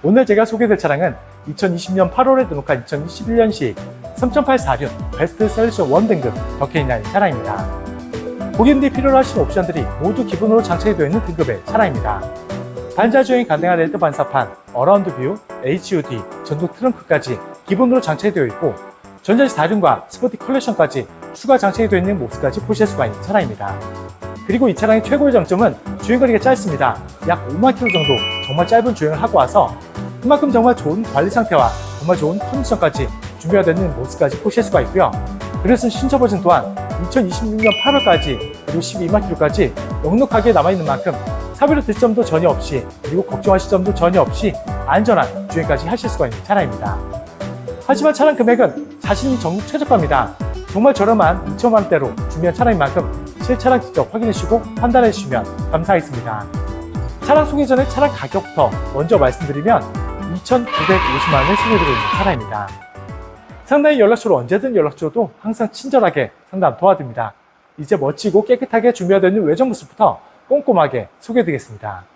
오늘 제가 소개될 차량은 2020년 8월에 등록한 2021년식 3084륜 베스트 셀렉션 1 등급 더케인라인 차량입니다. 고객님들이 필요로 하시는 옵션들이 모두 기본으로 장착이 되어 있는 등급의 차량입니다. 반자 주행이 가능한 레드 반사판, 어라운드 뷰, HUD, 전동 트렁크까지 기본으로 장착이 되어 있고 전자식 4륜과 스포티 컬렉션까지 추가 장착이 되어 있는 모습까지 보실 수가 있는 차량입니다. 그리고 이 차량의 최고의 장점은 주행거리가 짧습니다. 약 5만 킬로 정도 정말 짧은 주행을 하고 와서 그만큼 정말 좋은 관리 상태와 정말 좋은 컨디션까지 준비가 되는 모습까지 보실 수가 있고요. 그래서 신차 버전 또한 2026년 8월까지 그리고 12만 킬로까지 넉넉하게 남아있는 만큼 사비로 들 점도 전혀 없이 그리고 걱정하실 점도 전혀 없이 안전한 주행까지 하실 수가 있는 차량입니다. 하지만 차량 금액은 자신이 전국 최저가입니다. 정말 저렴한 2천만 원대로 준비한 차량인 만큼 실차량 직접 확인해 주시고 판단해 주시면 감사하겠습니다. 차량 소개 전에 차량 가격부터 먼저 말씀드리면 2,950만 원에 소개드리고 있는 차량입니다. 상당히 연락처로 언제든 연락 주셔도 항상 친절하게 상담 도와드립니다. 이제 멋지고 깨끗하게 준비가 되는 외전 모습부터 꼼꼼하게 소개해드리겠습니다.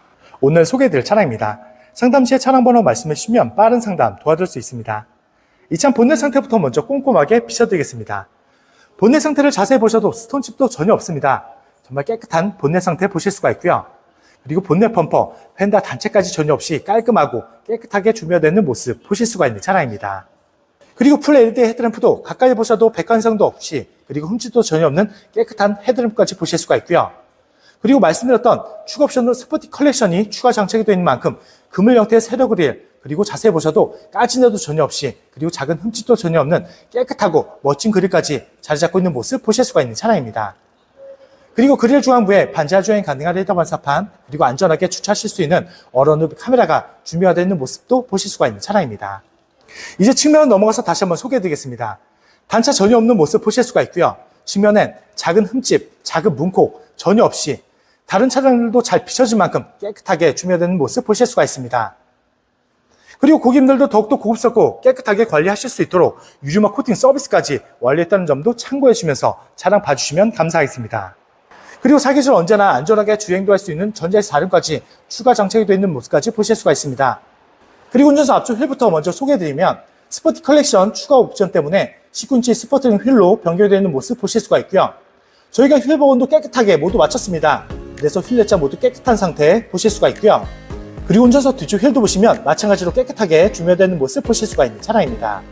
오늘 소개해드릴 차량입니다. 상담 시에 차량 번호 말씀해 주시면 빠른 상담 도와드릴 수 있습니다. 이 차 본넷 상태부터 먼저 꼼꼼하게 비춰드리겠습니다. 본넷 상태를 자세히 보셔도 스톤칩도 전혀 없습니다. 정말 깨끗한 본넷 상태 보실 수가 있고요. 그리고 본넷 펌퍼, 펜다 단체까지 전혀 없이 깔끔하고 깨끗하게 준비되는 모습 보실 수가 있는 차량입니다. 그리고 풀 LED 헤드램프도 가까이 보셔도 백관상도 없이 그리고 흠집도 전혀 없는 깨끗한 헤드램프까지 보실 수가 있고요. 그리고 말씀드렸던 추가 옵션으로 스포티 컬렉션이 추가 장착이 되어 있는 만큼 그물 형태의 세로 그릴 그리고 자세히 보셔도 까진 데도 전혀 없이 그리고 작은 흠집도 전혀 없는 깨끗하고 멋진 그릴까지 자리 잡고 있는 모습 보실 수가 있는 차량입니다. 그리고 그릴 중앙부에 반지하 주행 가능한 레이더 반사판 그리고 안전하게 주차하실 수 있는 어런우 카메라가 준비가 되어 있는 모습도 보실 수가 있는 차량입니다. 이제 측면을 넘어가서 다시 한번 소개해 드리겠습니다. 단차 전혀 없는 모습 보실 수가 있고요. 측면엔 작은 흠집, 작은 문콕 전혀 없이 다른 차량들도 잘 비춰진 만큼 깨끗하게 준비되는 모습 보실 수가 있습니다. 그리고 고객님들도 더욱더 고급스럽고 깨끗하게 관리하실 수 있도록 유리막 코팅 서비스까지 완료했다는 점도 참고해 주시면서 차량 봐주시면 감사하겠습니다. 그리고 사계절 언제나 안전하게 주행도 할 수 있는 전자식 4륜까지 추가 장착이 되어 있는 모습까지 보실 수가 있습니다. 그리고 운전석 앞쪽 휠부터 먼저 소개해드리면 스포티 컬렉션 추가 옵션 때문에 19인치 스포트링 휠로 변경되어 있는 모습 보실 수가 있고요. 저희가 휠 보온도 깨끗하게 모두 마쳤습니다. 그래서 휠 내자 모두 깨끗한 상태 보실 수가 있고요. 그리고 운전석 뒤쪽 휠도 보시면 마찬가지로 깨끗하게 준비되는 모습 보실 수가 있는 차량입니다.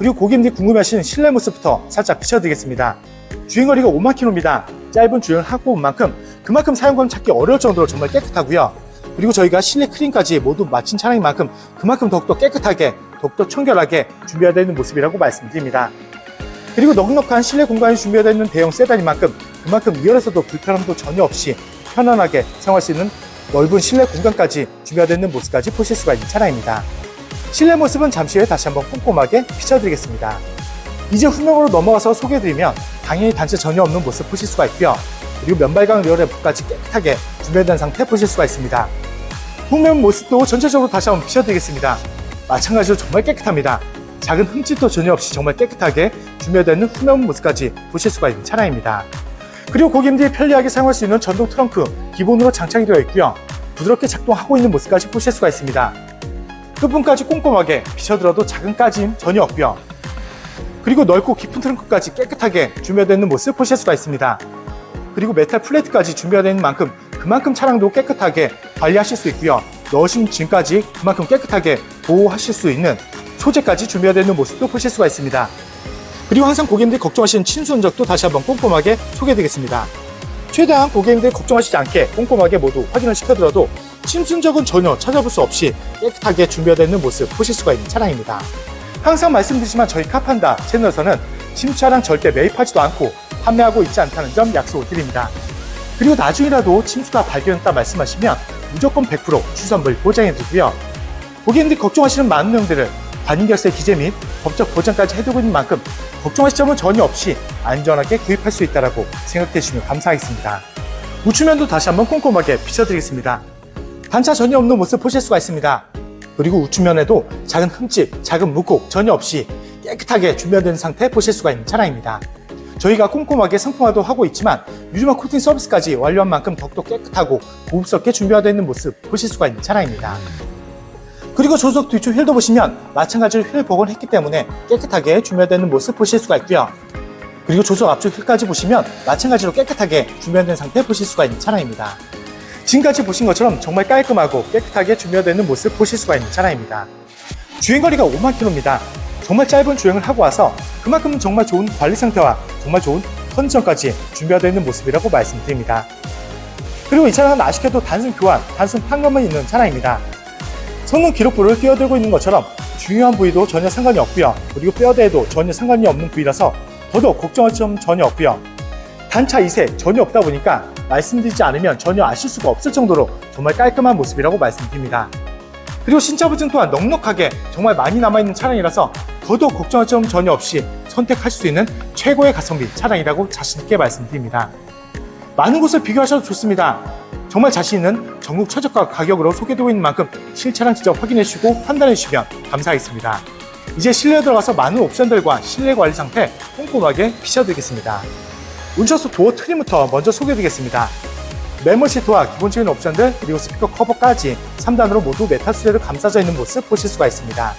그리고 고객님들이 궁금해하시는 실내 모습부터 살짝 비춰드리겠습니다. 주행거리가 5만 킬로입니다. 짧은 주행을 하고 온 만큼 그만큼 사용감 찾기 어려울 정도로 정말 깨끗하고요. 그리고 저희가 실내 크림까지 모두 마친 차량인 만큼 그만큼 더욱더 깨끗하게 더욱더 청결하게 준비가 되는 모습이라고 말씀드립니다. 그리고 넉넉한 실내 공간이 준비되어 있는 대형 세단인 만큼 그만큼 2열에서도 불편함도 전혀 없이 편안하게 사용할 수 있는 넓은 실내 공간까지 준비가 되는 모습까지 보실 수가 있는 차량입니다. 실내 모습은 잠시 후에 다시 한번 꼼꼼하게 비춰드리겠습니다. 이제 후면으로 넘어가서 소개해드리면 당연히 단체 전혀 없는 모습 보실 수가 있고요. 그리고 면발광 리어 램프까지 깨끗하게 준비된 상태 보실 수가 있습니다. 후면 모습도 전체적으로 다시 한번 비춰드리겠습니다. 마찬가지로 정말 깨끗합니다. 작은 흠집도 전혀 없이 정말 깨끗하게 준비되어 있는 후면 모습까지 보실 수가 있는 차량입니다. 그리고 고객님들이 편리하게 사용할 수 있는 전동 트렁크 기본으로 장착이 되어 있고요. 부드럽게 작동하고 있는 모습까지 보실 수가 있습니다. 끝부분까지 꼼꼼하게 비춰들어도 작은 까짐 전혀 없고요. 그리고 넓고 깊은 트렁크까지 깨끗하게 준비되어 있는 모습 보실 수가 있습니다. 그리고 메탈 플레이트까지 준비되어 있는 만큼 그만큼 차량도 깨끗하게 관리하실 수 있고요. 넣으신 짐까지 그만큼 깨끗하게 보호하실 수 있는 소재까지 준비되어 있는 모습도 보실 수가 있습니다. 그리고 항상 고객님들이 걱정하시는 침수 흔적도 다시 한번 꼼꼼하게 소개해드리겠습니다. 최대한 고객님들이 걱정하시지 않게 꼼꼼하게 모두 확인을 시켜드려도 침수 흔적은 전혀 찾아볼 수 없이 깨끗하게 준비되어 있는 모습 보실 수가 있는 차량입니다. 항상 말씀드리지만 저희 카판다 채널에서는 침수 차량 절대 매입하지도 않고 판매하고 있지 않다는 점 약속을 드립니다. 그리고 나중이라도 침수가 발견했다 말씀하시면 무조건 100% 추선물 보장해드리고요. 고객님들이 걱정하시는 많은 내용들을 관인결세 기재 및 법적 보장까지 해두고 있는 만큼 걱정하실 점은 전혀 없이 안전하게 구입할 수 있다고 생각해 주시면 감사하겠습니다. 우측면도 다시 한번 꼼꼼하게 비춰드리겠습니다. 단차 전혀 없는 모습 보실 수가 있습니다. 그리고 우측면에도 작은 흠집, 작은 물고 전혀 없이 깨끗하게 준비된 상태 보실 수가 있는 차량입니다. 저희가 꼼꼼하게 상품화도 하고 있지만 유즈마 코팅 서비스까지 완료한 만큼 더욱더 깨끗하고 고급스럽게 준비되어 있는 모습 보실 수가 있는 차량입니다. 그리고 조석 뒤쪽 휠도 보시면 마찬가지로 휠 복원했기 때문에 깨끗하게 준비되는 모습 보실 수가 있고요. 그리고 조석 앞쪽 휠까지 보시면 마찬가지로 깨끗하게 준비된 상태 보실 수가 있는 차량입니다. 지금까지 보신 것처럼 정말 깔끔하고 깨끗하게 준비되는 모습 보실 수가 있는 차량입니다. 주행거리가 5만 킬로입니다. 정말 짧은 주행을 하고 와서 그만큼 정말 좋은 관리 상태와 정말 좋은 컨디션까지 준비되어 있는 모습이라고 말씀드립니다. 그리고 이 차량은 아쉽게도 단순 교환, 단순 판금만 있는 차량입니다. 성능 기록부를 끼어들고 있는 것처럼 중요한 부위도 전혀 상관이 없고요. 그리고 뼈대에도 전혀 상관이 없는 부위라서 더더욱 걱정할 점 전혀 없고요. 단차 이세 전혀 없다 보니까 말씀드리지 않으면 전혀 아실 수가 없을 정도로 정말 깔끔한 모습이라고 말씀드립니다. 그리고 신차 보증 또한 넉넉하게 정말 많이 남아있는 차량이라서 더더욱 걱정할 점 전혀 없이 선택하실 수 있는 최고의 가성비 차량이라고 자신있게 말씀드립니다. 많은 곳을 비교하셔도 좋습니다. 정말 자신 있는 전국 최저가 가격으로 소개되고 있는 만큼 실차량 직접 확인해 주시고 판단해 주시면 감사하겠습니다. 이제 실내에 들어가서 많은 옵션들과 실내 관리 상태 꼼꼼하게 비춰드리겠습니다. 운전석 도어 트림부터 먼저 소개해드리겠습니다. 메모 시트와 기본적인 옵션들 그리고 스피커 커버까지 3단으로 모두 메탈 수제로 감싸져 있는 모습 보실 수가 있습니다.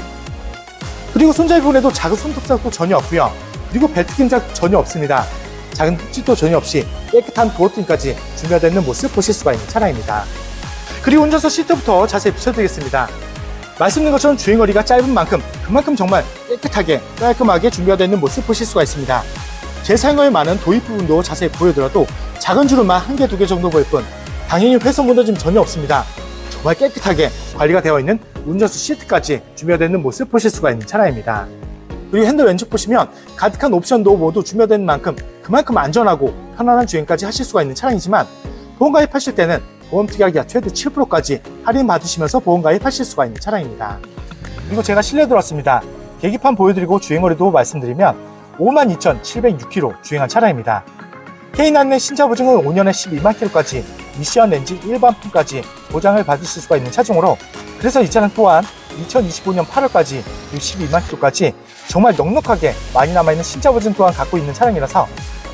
그리고 손잡이 부분에도 작은 손톱작도 전혀 없고요. 그리고 벨트 긴장 전혀 없습니다. 작은 흠집도 전혀 없이 깨끗한 도어 트림까지 준비되어 있는 모습 보실 수가 있는 차량입니다. 그리고 운전석 시트부터 자세히 비춰드리겠습니다. 말씀드린 것처럼 주행거리가 짧은 만큼 그만큼 정말 깨끗하게 깔끔하게 준비되어 있는 모습 보실 수가 있습니다. 제 사용감이 많은 도입 부분도 자세히 보여드려도 작은 주름만 한 개, 두 개 정도 보일 뿐 당연히 훼손 무너짐 전혀 없습니다. 정말 깨끗하게 관리가 되어 있는 운전수 시트까지 준비되어 있는 모습 보실 수가 있는 차량입니다. 그리고 핸들 왼쪽 보시면 가득한 옵션도 모두 있는 만큼 그만큼 안전하고 편안한 주행까지 하실 수가 있는 차량이지만 보험 가입하실 때는 보험 특약이야 최대 7%까지 할인 받으시면서 보험 가입하실 수가 있는 차량입니다. 그리고 제가 실내 들어왔습니다. 계기판 보여드리고 주행거리도 말씀드리면 52,706km 주행한 차량입니다. K9의 신차 보증은 5년에 12만 킬로까지 미션 엔진 일반품까지 보장을 받으실 수가 있는 차종으로 그래서 이 차량 또한 2025년 8월까지 62만 킬로까지 정말 넉넉하게 많이 남아있는 신차 보증 또한 갖고 있는 차량이라서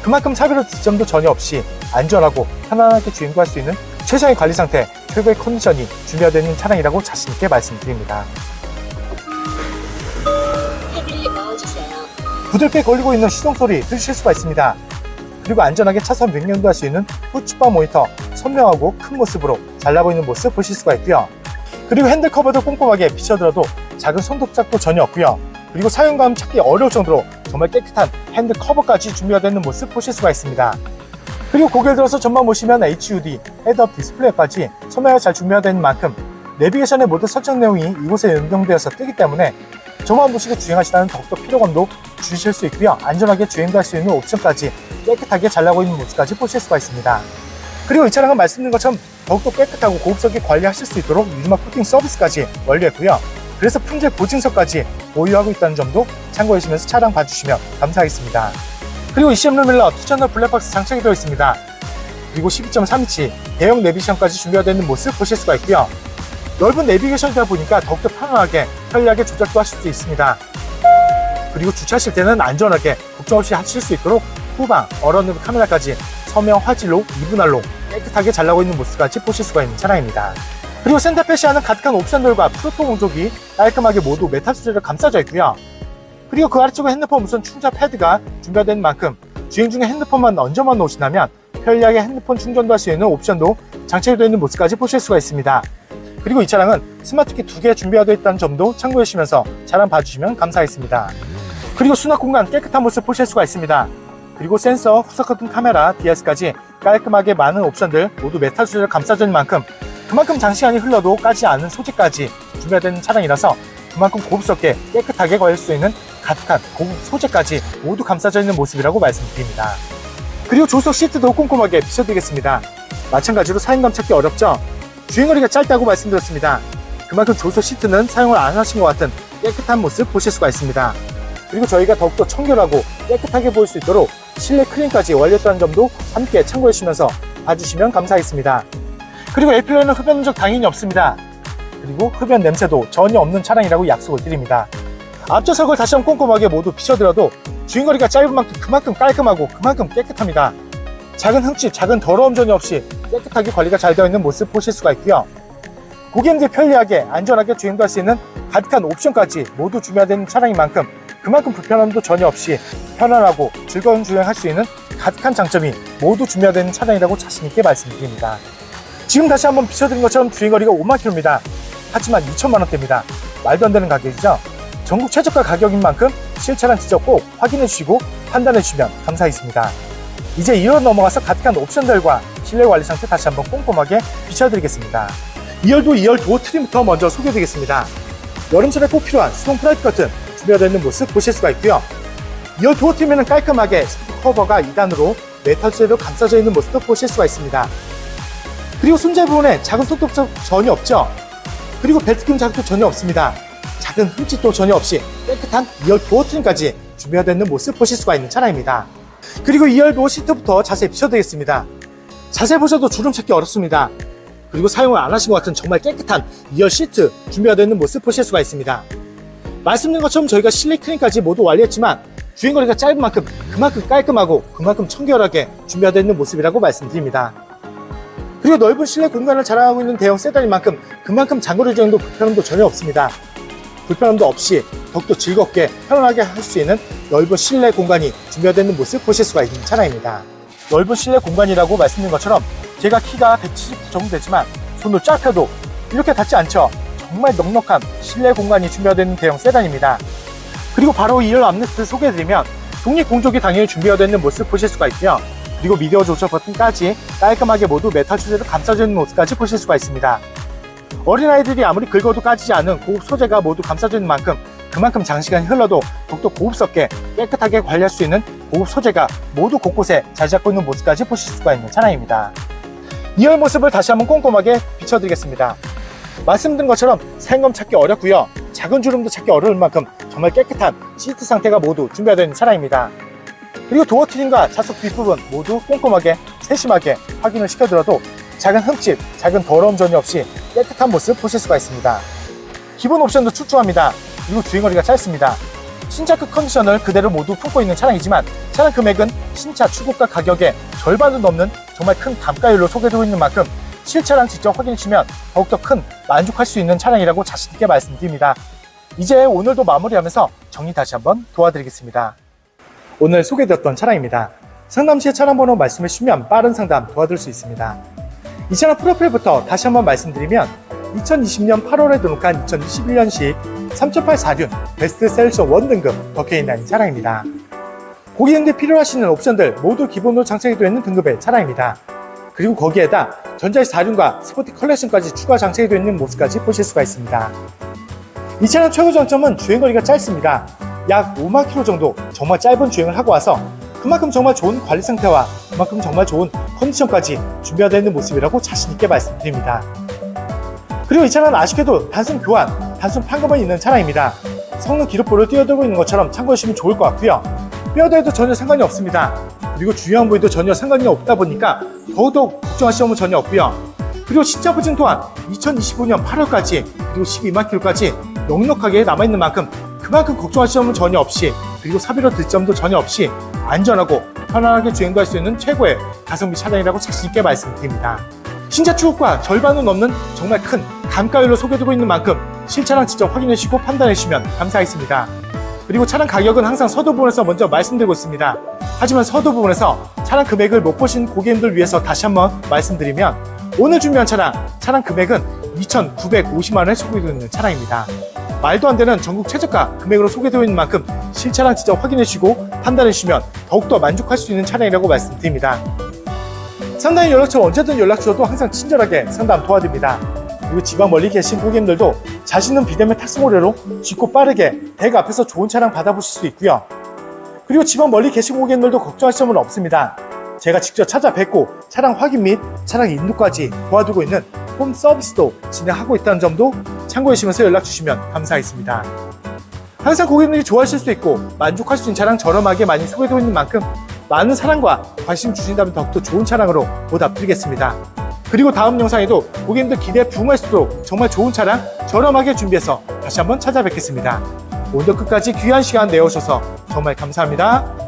그만큼 차별화 지점도 전혀 없이 안전하고 편안하게 주행도 할 수 있는 최상의 관리 상태, 최고의 컨디션이 준비되어 있는 차량이라고 자신있게 말씀드립니다. 부드럽게 걸리고 있는 시동 소리 들으실 수가 있습니다. 그리고 안전하게 차선 명령도 할 수 있는 후추바 모니터 선명하고 큰 모습으로 잘 나고 있는 모습 보실 수가 있고요. 그리고 핸들 커버도 꼼꼼하게 비춰들어도 작은 손톱작도 전혀 없고요. 그리고 사용감 찾기 어려울 정도로 정말 깨끗한 핸들 커버까지 준비가 되는 모습 보실 수가 있습니다. 그리고 고개를 들어서 전방 보시면 HUD, 헤드업 디스플레이까지 선명하게 잘 준비가 되는 만큼 내비게이션의 모든 설정 내용이 이곳에 연동되어서 뜨기 때문에 저만 보시고 주행하시다는 더욱더 피로감도 주실 수 있고요. 안전하게 주행도 할 수 있는 옵션까지 깨끗하게 잘 나고 있는 모습까지 보실 수가 있습니다. 그리고 이 차량은 말씀드린 것처럼 더욱더 깨끗하고 고급스럽게 관리하실 수 있도록 유즈마 코팅 서비스까지 완료했고요. 그래서 품질 보증서까지 보유하고 있다는 점도 참고해 주시면서 차량 봐주시면 감사하겠습니다. 그리고 ECM 루밀러 투처널 블랙박스 장착이 되어 있습니다. 그리고 12.3인치 대형 내비션까지 준비가 되는 모습 보실 수가 있고요. 넓은 내비게이션이다 보니까 더욱더 편안하게 편리하게 조작도 하실 수 있습니다. 그리고 주차하실 때는 안전하게 걱정 없이 하실 수 있도록 후방, 얼어놓은 카메라까지 서명 화질로 2분할로 깨끗하게 잘 나오고 있는 모습까지 보실 수가 있는 차량입니다. 그리고 센터페시아는 가득한 옵션들과 프로토 공족이 깔끔하게 모두 메탈 소재로 감싸져 있고요. 그리고 그 아래쪽에 핸드폰 무선 충전 패드가 준비된 만큼 주행 중에 핸드폰만 얹어만 놓으신다면 편리하게 핸드폰 충전도 할 수 있는 옵션도 장착되어 있는 모습까지 보실 수가 있습니다. 그리고 이 차량은 스마트키 두 개 준비가 되어 있다는 점도 참고해 주시면서 차량 봐주시면 감사하겠습니다. 그리고 수납 공간 깨끗한 모습 보실 수가 있습니다. 그리고 센서, 후석 같은 카메라, DS까지 깔끔하게 많은 옵션들 모두 메탈 소재로 감싸져 있는 만큼 그만큼 장시간이 흘러도 까지 않은 소재까지 되는 차량이라서 그만큼 고급스럽게 깨끗하게 걸릴 수 있는 가득한 고급 소재까지 모두 감싸져 있는 모습이라고 말씀드립니다. 그리고 조석 시트도 꼼꼼하게 비춰드리겠습니다. 마찬가지로 사용감 찾기 어렵죠? 주행거리가 짧다고 말씀드렸습니다. 그만큼 조석 시트는 사용을 안 하신 것 같은 깨끗한 모습 보실 수가 있습니다. 그리고 저희가 더욱더 청결하고 깨끗하게 보일 수 있도록 실내 클린까지 완료했다는 점도 함께 참고해 주시면서 봐주시면 감사하겠습니다. 그리고 에필러는 흡연 흔적 당연히 없습니다. 그리고 흡연 냄새도 전혀 없는 차량이라고 약속을 드립니다. 앞좌석을 다시 한번 꼼꼼하게 모두 비춰드려도 주행거리가 짧은 만큼 그만큼 깔끔하고 그만큼 깨끗합니다. 작은 흠집, 작은 더러움 전혀 없이 깨끗하게 관리가 잘 되어 있는 모습 보실 수가 있고요. 고객님들이 편리하게 안전하게 주행도 할 수 있는 가득한 옵션까지 모두 준비된 차량인 만큼 그만큼 불편함도 전혀 없이 편안하고 즐거운 주행할 수 있는 가득한 장점이 모두 준비되는 차량이라고 자신있게 말씀드립니다. 지금 다시 한번 비춰드린 것처럼 주행거리가 5만 킬로입니다. 하지만 2천만 원대입니다. 말도 안 되는 가격이죠. 전국 최저가 가격인 만큼 실차량 직접 꼭 확인해 주시고 판단해 주시면 감사하겠습니다. 이제 2월 넘어가서 가득한 옵션들과 실내 관리 상태 다시 한번 꼼꼼하게 비춰드리겠습니다. 2열도 2열 도어 트림부터 먼저 소개드리겠습니다. 여름철에 꼭 필요한 수동 프라이트 커튼 준비되어 있는 모습 보실 수가 있고요. 2열 도어 트림에는 깔끔하게 스피커 커버가 2단으로 메탈 재로 감싸져 있는 모습도 보실 수가 있습니다. 그리고 손잡이 부분에 작은 손톱 전혀 없죠. 그리고 벨트김 자국도 전혀 없습니다. 작은 흠집도 전혀 없이 깨끗한 2열 도어 트림까지 준비가 되어 있는 모습 보실 수가 있는 차량입니다. 그리고 2열 도어 시트부터 자세히 비춰드리겠습니다. 자세히 보셔도 주름 찾기 어렵습니다. 그리고 사용을 안 하신 것 같은 정말 깨끗한 2열 시트 준비가 되어 있는 모습 보실 수가 있습니다. 말씀드린 것처럼 저희가 실내 클린까지 모두 완료했지만 주행거리가 짧은 만큼 그만큼 깔끔하고 그만큼 청결하게 준비가 되어 있는 모습이라고 말씀드립니다. 그리고 넓은 실내 공간을 자랑하고 있는 대형 세단인 만큼 그만큼 장거리 주행도 불편함도 전혀 없습니다. 불편함도 없이 더욱더 즐겁게 편안하게 할 수 있는 넓은 실내 공간이 준비가 되어 있는 모습 보실 수가 있는 차량입니다. 넓은 실내 공간이라고 말씀드린 것처럼 제가 키가 170 정도 되지만 손을 쫙 펴도 이렇게 닿지 않죠. 정말 넉넉한 실내 공간이 준비가 되는 대형 세단입니다. 그리고 바로 2열 암레스트 소개해드리면 독립 공조기 당연히 준비가 되어 있는 모습 보실 수가 있고요. 그리고 미디어 조절 버튼까지 깔끔하게 모두 메탈 소재로 감싸져 있는 모습까지 보실 수가 있습니다. 어린아이들이 아무리 긁어도 까지지 않은 고급 소재가 모두 감싸져 있는 만큼 그만큼 장시간이 흘러도 더욱더 고급스럽게 깨끗하게 관리할 수 있는 고급 소재가 모두 곳곳에 자리 잡고 있는 모습까지 보실 수가 있는 차량입니다. 2열 모습을 다시 한번 꼼꼼하게 비춰드리겠습니다. 말씀드린 것처럼 사용감 찾기 어렵고요. 작은 주름도 찾기 어려울 만큼 정말 깨끗한 시트 상태가 모두 준비되어 있는 차량입니다. 그리고 도어 트림과 좌석 뒷부분 모두 꼼꼼하게 세심하게 확인을 시켜드려도 작은 흠집, 작은 더러움 전혀 없이 깨끗한 모습 보실 수가 있습니다. 기본 옵션도 출중합니다. 그리고 주행거리가 짧습니다. 신차급 컨디션을 그대로 모두 품고 있는 차량이지만 차량 금액은 신차 출고가 가격의 절반도 넘는 정말 큰 감가율로 소개되고 있는 만큼 실차량 직접 확인해 주시면 더욱더 큰 만족할 수 있는 차량이라고 자신있게 말씀드립니다. 이제 오늘도 마무리하면서 정리 다시 한번 도와드리겠습니다. 오늘 소개되었던 차량입니다. 상담시에 차량 번호 말씀해 주시면 빠른 상담 도와드릴 수 있습니다. 이 차량 프로필부터 다시 한번 말씀드리면 2020년 8월에 등록한 2021년식 3.84륜 베스트 셀션 1등급 더케인라인 차량입니다. 고객님들 필요하시는 옵션들 모두 기본으로 장착이 되어 있는 등급의 차량입니다. 그리고 거기에다 전자의 4륜과 스포티 컬렉션까지 추가 장착이 되어 있는 모습까지 보실 수가 있습니다. 이 차량 최고 장점은 주행거리가 짧습니다. 약 5만 킬로 정도 정말 짧은 주행을 하고 와서 그만큼 정말 좋은 관리 상태와 그만큼 정말 좋은 컨디션까지 준비가 되어 있는 모습이라고 자신있게 말씀드립니다. 그리고 이 차량은 아쉽게도 단순 교환, 단순 판금은 있는 차량입니다. 성능 기록부를 띄워두고 있는 것처럼 참고하시면 좋을 것 같고요. 뼈대에도 전혀 상관이 없습니다. 그리고 주유한 부위도 전혀 상관이 없다 보니까 더더욱 걱정하실 점은 전혀 없고요. 그리고 신차 부진 또한 2025년 8월까지 그리고 12만 킬로까지 넉넉하게 남아있는 만큼 그만큼 걱정하실 점은 전혀 없이 그리고 사비로 들 점도 전혀 없이 안전하고 편안하게 주행도 할수 있는 최고의 가성비 차량이라고 자신있게 말씀드립니다. 신차 추후가 절반은 넘는 정말 큰 감가율로 소개되고 있는 만큼 실차량 직접 확인해 주시고 판단해 주시면 감사하겠습니다. 그리고 차량 가격은 항상 서두 부분에서 먼저 말씀드리고 있습니다. 하지만 서두 부분에서 차량 금액을 못 보신 고객님들 위해서 다시 한번 말씀드리면 오늘 준비한 차량, 차량 금액은 2,950만 원에 소개되어 있는 차량입니다. 말도 안 되는 전국 최저가 금액으로 소개되어 있는 만큼 실차량 직접 확인해 주시고 판단해 주시면 더욱더 만족할 수 있는 차량이라고 말씀드립니다. 상담 연락처 언제든 연락 주셔도 항상 친절하게 상담 도와드립니다. 그리고 지방 멀리 계신 고객님들도 자신 있는 비대면 탁스모레로 쉽고 빠르게 댁 앞에서 좋은 차량 받아보실 수 있고요. 그리고 지방 멀리 계신 고객님들도 걱정하실 점은 없습니다. 제가 직접 찾아뵙고 차량 확인 및 차량 인도까지 도와주고 있는 홈 서비스도 진행하고 있다는 점도 참고해 주시면서 연락 주시면 감사하겠습니다. 항상 고객님들이 좋아하실 수 있고 만족할 수 있는 차량 저렴하게 많이 소개되고 있는 만큼 많은 사랑과 관심 주신다면 더욱더 좋은 차량으로 보답드리겠습니다. 그리고 다음 영상에도 고객님들 기대에 부응할 수 있도록 정말 좋은 차량 저렴하게 준비해서 다시 한번 찾아뵙겠습니다. 오늘도 끝까지 귀한 시간 내어주셔서 정말 감사합니다.